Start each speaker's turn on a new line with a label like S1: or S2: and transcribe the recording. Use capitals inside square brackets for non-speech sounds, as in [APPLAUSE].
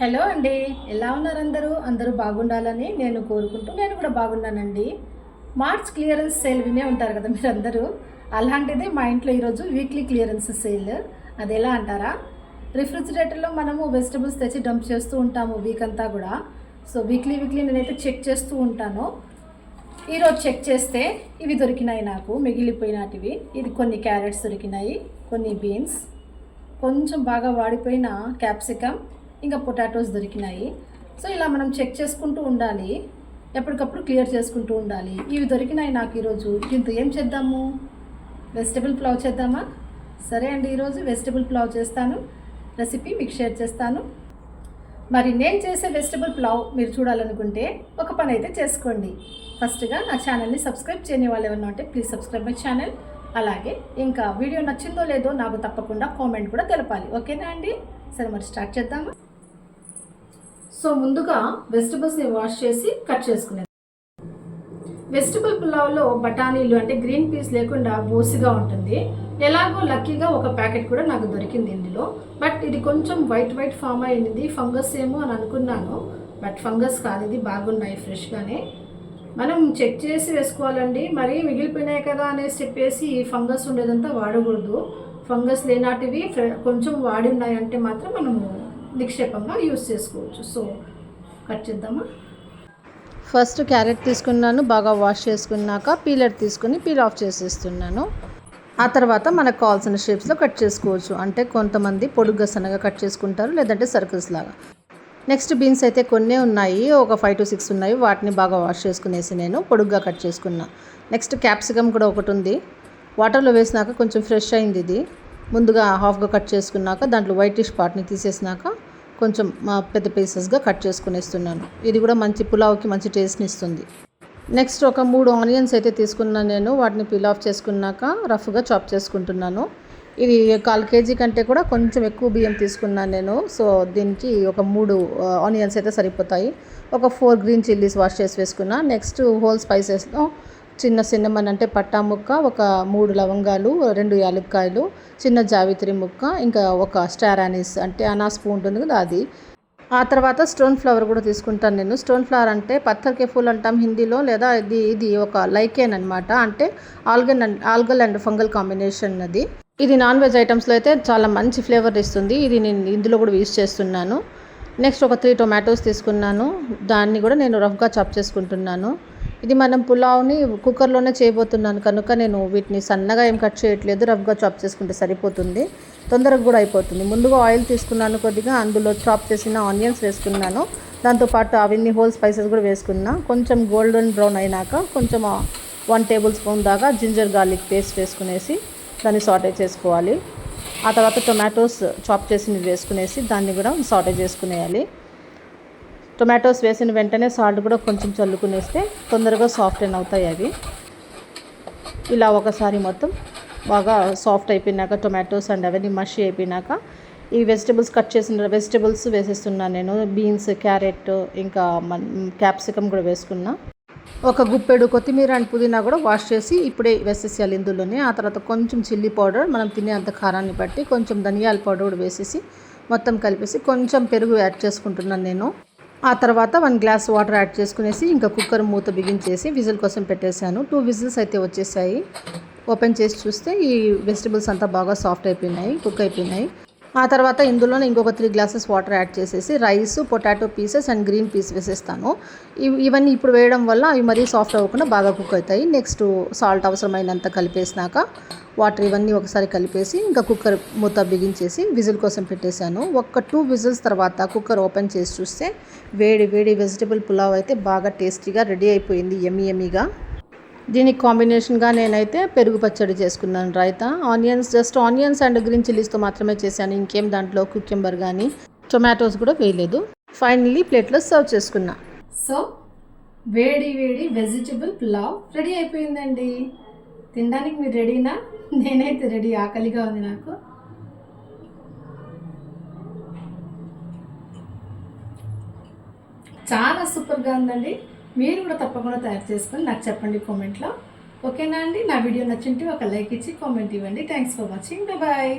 S1: Hello అండి. ఎలా ఉన్నారు అందరూ అందరూ బాగుండాలని నేను కోరుకుంటూ నేను కూడా బాగున్నానండి. మార్చ్ క్లియరెన్స్ సేల్ వినే ఉంటారు కదా మీరు అందరూ అలాంటిదే మా ఇంట్లో ఈరోజు వీక్లీ క్లియరెన్స్ సేల్ అది ఎలా అంటారా? రిఫ్రిజిరేటర్లో మనము వెజిటబుల్స్ తెచ్చి డంప్ చేస్తూ ఉంటాము వీక్ అంతా కూడా. సో వీక్లీ వీక్లీ నేనైతే చెక్ చేస్తూ ఉంటాను. ఈరోజు చెక్ చేస్తే ఇవి దొరికినాయి నాకు మిగిలిపోయినటివి. ఇది కొన్ని క్యారెట్స్ దొరికినాయి కొన్ని బీన్స్ కొంచెం బాగా వాడిపోయిన క్యాప్సికమ్ ఇంకా పొటాటోస్ దొరికినాయి. సో ఇలా మనం చెక్ చేసుకుంటూ ఉండాలి. ఎప్పటికప్పుడు క్లియర్ చేసుకుంటూ ఉండాలి. ఇవి దొరికినాయి నాకు ఈరోజు. దీంతో ఏం చేద్దాము? వెజిటబుల్ ప్లావ్ చేద్దామా? సరే అండి ఈరోజు వెజిటబుల్ ప్లావ్ చేస్తాను. రెసిపీ మీకు షేర్ చేస్తాను. మరి నేను చేసే వెజిటబుల్ పులావ్ మీరు చూడాలనుకుంటే ఒక పని అయితే చేసుకోండి. ఫస్ట్గా నా ఛానల్ని సబ్స్క్రైబ్ చేయని వాళ్ళు ఏమన్నా ఉంటే ప్లీజ్ సబ్స్క్రైబ్ మై ఛానల్ అలాగే ఇంకా వీడియో నచ్చిందో లేదో నాకు తప్పకుండా కామెంట్ కూడా తెలపాలి. ఓకేనా అండి? సరే మరి స్టార్ట్ చేద్దామా? సో ముందుగా వెజిటబుల్స్ని వాష్ చేసి కట్ చేసుకునేది వెజిటబుల్ పులావ్లో బఠానీలు అంటే గ్రీన్ పీస్ లేకుండా బోసిగా ఉంటుంది. ఎలాగో లక్కీగా ఒక ప్యాకెట్ కూడా నాకు దొరికింది ఇందులో. బట్ ఇది కొంచెం వైట్ వైట్ ఫామ్ అయింది ఫంగస్ ఏమో అని అనుకున్నాను. బట్ ఫంగస్ కాదు ఇది బాగున్నాయి ఫ్రెష్గానే. మనం చెక్ చేసి వేసుకోవాలండి. మరీ మిగిలిపోయినాయి కదా అనేసి చెప్పేసి ఫంగస్ ఉండేదంతా వాడకూడదు. ఫంగస్ లేనాటివి ఫ్రె- కొంచెం వాడి ఉన్నాయంటే మాత్రం మనము నిక్షేపంగా యూజ్ చేసుకోవచ్చు. సో కట్ చేద్దామా?
S2: ఫస్ట్ క్యారెట్ తీసుకున్నాను బాగా వాష్ చేసుకున్నాక పీలర్ తీసుకుని పీల్ ఆఫ్ చేసేస్తున్నాను. ఆ తర్వాత మనకు కావాల్సిన షేప్స్లో కట్ చేసుకోవచ్చు. అంటే కొంతమంది పొడుగ్గా సన్నగా కట్ చేసుకుంటారు లేదంటే సర్కిల్స్ లాగా. నెక్స్ట్ బీన్స్ అయితే కొన్ని ఉన్నాయి ఒక ఫైవ్ టు సిక్స్ ఉన్నాయి. వాటిని బాగా వాష్ చేసుకునేసి నేను పొడుగ్గా కట్ చేసుకున్నా. నెక్స్ట్ క్యాప్సికమ్ కూడా ఒకటి ఉంది. వాటర్లో వేసినాక కొంచెం ఫ్రెష్ అయింది ఇది. ముందుగా హాఫ్గా కట్ చేసుకున్నాక దాంట్లో వైటిష్ పార్ట్ని తీసేసినాక కొంచెం మా పెద్ద పీసెస్గా కట్ చేసుకునేస్తున్నాను. ఇది కూడా మంచి పులావ్కి మంచి టేస్ట్ని ఇస్తుంది నెక్స్ట్ ఒక మూడు ఆనియన్స్ అయితే తీసుకున్నాను నేను. వాటిని పీల్ ఆఫ్ చేసుకున్నాక రఫ్గా చాప్ చేసుకుంటున్నాను. ఇది కాల్ కేజీ కంటే కూడా కొంచెం ఎక్కువ బియ్యం తీసుకున్నాను నేను. సో దీనికి ఒక మూడు ఆనియన్స్ అయితే సరిపోతాయి. ఒక ఫోర్ గ్రీన్ చిల్లీస్ వాష్ చేసి వేసుకున్నా. నెక్స్ట్ హోల్ స్పైసెస్లో చిన్న సిన్నమన్ అంటే పట్టా ముక్క ఒక మూడు లవంగాలు రెండు యాలక్కాయలు చిన్న జావిత్రి ముక్క ఇంకా ఒక స్టార్ అనీస్ అంటే అనాస్ పువ్వు ఉంటుంది కదా అది. ఆ తర్వాత స్టోన్ ఫ్లవర్ కూడా తీసుకుంటాను నేను. స్టోన్ ఫ్లవర్ అంటే పత్తర్ కే ఫుల్ అంటాం హిందీలో లేదా ఇది ఇది ఒక లైకేన్ అనమాట అంటే algal and algal and fungal combination అది. ఇది నాన్ వెజ్ ఐటమ్స్లో అయితే చాలా మంచి ఫ్లేవర్ ఇస్తుంది ఇది నేను ఇందులో కూడా యూస్ చేస్తున్నాను. నెక్స్ట్ ఒక త్రీ టొమాటోస్ తీసుకున్నాను. దాన్ని కూడా నేను రఫ్గా చాప్ చేసుకుంటున్నాను. ఇది మనం పులావ్ని కుక్కర్లోనే చేయబోతున్నాను. కనుక నేను వీటిని సన్నగా ఏం కట్ చేయట్లేదు. రఫ్గా చాప్ చేసుకుంటే సరిపోతుంది. తొందరగా కూడా అయిపోతుంది. ముందుగా ఆయిల్ తీసుకున్నాను కొద్దిగా. అందులో చాప్ చేసిన ఆనియన్స్ వేసుకున్నాను. దాంతోపాటు అవన్నీ హోల్ స్పైసెస్ కూడా వేసుకున్నా. కొంచెం గోల్డెన్ బ్రౌన్ అయినాక కొంచెం వన్ టేబుల్ స్పూన్ దాకా జింజర్ గార్లిక్ పేస్ట్ వేసుకునేసి దాన్ని సాటే చేసుకోవాలి. ఆ తర్వాత టొమాటోస్ చాప్ చేసినవి వేసుకునేసి దాన్ని కూడా సాటే చేసుకునేయాలి. టొమాటోస్ వేసిన వెంటనే సాల్ట్ కూడా కొంచెం చల్లుకునేస్తే తొందరగా సాఫ్ట్ అయిన అవుతాయి అవి. ఇలా ఒకసారి మొత్తం బాగా సాఫ్ట్ అయిపోయినాక టొమాటోస్ అండ్ అవన్నీ మషి అయిపోయినాక ఈ వెజిటబుల్స్ కట్ చేసిన వెజిటబుల్స్ వేసేస్తున్నాను నేను. బీన్స్ క్యారెట్ ఇంకా క్యాప్సికమ్ కూడా వేసుకున్నా. ఒక గుప్పెడు కొత్తిమీర అండ్ పుదీనా కూడా వాష్ చేసి ఇప్పుడే వేసేసేయాలి ఇందులోనే. ఆ తర్వాత కొంచెం చిల్లీ పౌడర్ మనం తినే అంత కారాన్ని బట్టి కొంచెం ధనియాల పౌడర్ కూడా వేసేసి మొత్తం కలిపేసి కొంచెం పెరుగు యాడ్ చేసుకుంటున్నాను నేను. ఆ తర్వాత వన్ గ్లాస్ వాటర్ యాడ్ చేసుకునేసి ఇంకా కుక్కర్ మూత బిగించేసి విజిల్ కోసం పెట్టేశాను. టూ విజిల్స్ అయితే వచ్చేసాయి. ఓపెన్ చేసి చూస్తే ఈ వెజిటబుల్స్ అంతా బాగా సాఫ్ట్ అయిపోయినాయి కుక్ అయిపోయినాయి. ఆ తర్వాత ఇందులోనే ఇంకొక త్రీ గ్లాసెస్ వాటర్ యాడ్ చేసేసి rice potato pieces and green peas వేసేస్తాను. ఇవన్నీ ఇప్పుడు వేయడం వల్ల అవి మరీ సాఫ్ట్ అవ్వకుండా బాగా కుక్ అవుతాయి. నెక్స్ట్ సాల్ట్ అవసరమైనంత కలిపేసినాక వాటర్ ఇవన్నీ ఒకసారి కలిపేసి ఇంకా కుక్కర్ మూత బిగించేసి విజిల్ కోసం పెట్టేశాను. ఒక టూ విజిల్స్ తర్వాత కుక్కర్ ఓపెన్ చేసి చూస్తే వేడి వేడి వెజిటబుల్ పులావ్ అయితే బాగా టేస్టీగా రెడీ అయిపోయింది ఎమ్మి ఎమ్మిగా దీనికి కాంబినేషన్గా నేనైతే పెరుగు పచ్చడి చేసుకున్నాను raita. Onions just onions and green చిల్లీస్తో మాత్రమే చేశాను. ఇంకేం దాంట్లో కుక్కెంబర్ కానీ టొమాటోస్ కూడా వేయలేదు. ఫైనల్లీ ప్లేట్లో సర్వ్ చేసుకున్నా.
S1: సో వేడి వేడి వెజిటబుల్ పులావ్ రెడీ అయిపోయిందండి. తినడానికి మీరు రెడీనా [LAUGHS] నేనైతే రెడీ ఆకలిగా ఉంది నాకు. చాలా సూపర్గా ఉందండి. మీరు కూడా తప్పకుండా తయారు చేసుకొని నాకు చెప్పండి కామెంట్లో ఓకేనా అండి? నా వీడియో నచ్చింటే ఒక లైక్ ఇచ్చి కామెంట్ ఇవ్వండి. Thanks for watching bye